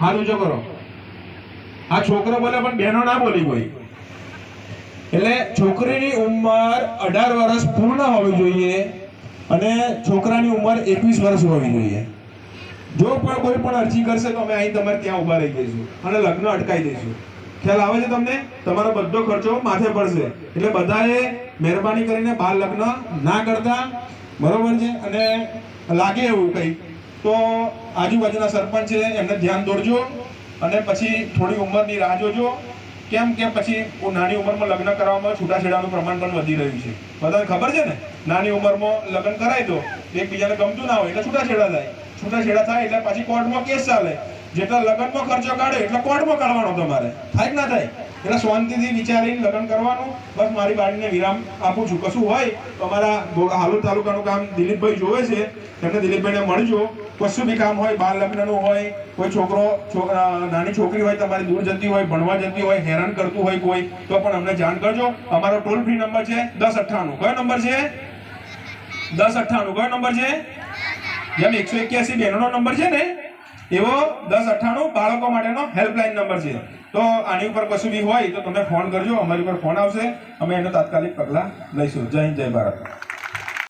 હાથ જો કરો. આ છોકરો બોલે પણ બહેનો ના બોલી કોઈ એટલે છોકરીની ઉંમર અઢાર વર્ષ પૂર્ણ હોવી જોઈએ અને છોકરાની ઉંમર એકવીસ વર્ષ હોવી જોઈએ. જો પણ કોઈ પણ અરજી કરશે તો અમે અહીં તમારે ત્યાં ઊભા રહી જઈશું અને લગ્ન અટકાઈ દઈશું. ખ્યાલ આવે છે તમને? તમારો બધો ખર્ચો માથે પડશે. એટલે બધાએ મહેરબાની કરીને બાળ લગ્ન ના કરતા. બરોબર છે? અને લાગે એવું કંઈ તો આજુબાજુના સરપંચ છે, એમને ધ્યાન દોરજો અને પછી થોડી ઉંમરની રાહ જોજો. કેમ કે પછી નાની ઉંમરમાં લગ્ન કરવામાં છૂટાછેડાનું પ્રમાણ પણ વધી રહ્યું છે. બધાને ખબર છે ને? નાની ઉંમરમાં લગ્ન કરાય તો એકબીજાને ગમતું ના હોય એટલે છૂટાછેડા થાય. છૂટાછેડા થાય એટલે પછી કોર્ટમાં કેસ ચાલે. જેટલા લગ્નમાં ખર્ચો કાઢે, એટલો કોર્ટમાં કાઢવાનો તમારે. થાય ના થાય? એટલે શાંતિથી વિચારીને લગ્ન કરવાનું. બસ મારી બાળીને વિરામ આપું છું. કશું હોય તો અમારા હાલોલ તાલુકાનું કામ દિલીપભાઈ જોવે છે. તેમને દિલીપભાઈને મળજો. કશું બી કામ હોય, બાળ લગ્નનું હોય, કોઈ છોકરો નાની છોકરી હોય, તમારી દૂર જતી હોય, ભણવા જતી હોય, હેરાન કરતું હોય કોઈ, તો પણ અમને જાણ કરજો. અમારો ટોલ ફ્રી નંબર છે દસ અઠ્ઠાણું. કયો નંબર છે? દસ અઠ્ઠાણું. કયો નંબર છે? જેમ એકસો એક્યાસી બહેનોનો નંબર છે ને? એવો દસ અઠ્ઠાણું બાળકો માટેનો હેલ્પલાઇન નંબર છે. તો આની ઉપર કશું બી હોય તો તમે ફોન કરજો, અમારી ઉપર ફોન આવશે. અમે એનો તાત્કાલિક પગલાં લઈશું. જય હિન્દ, જય ભારત.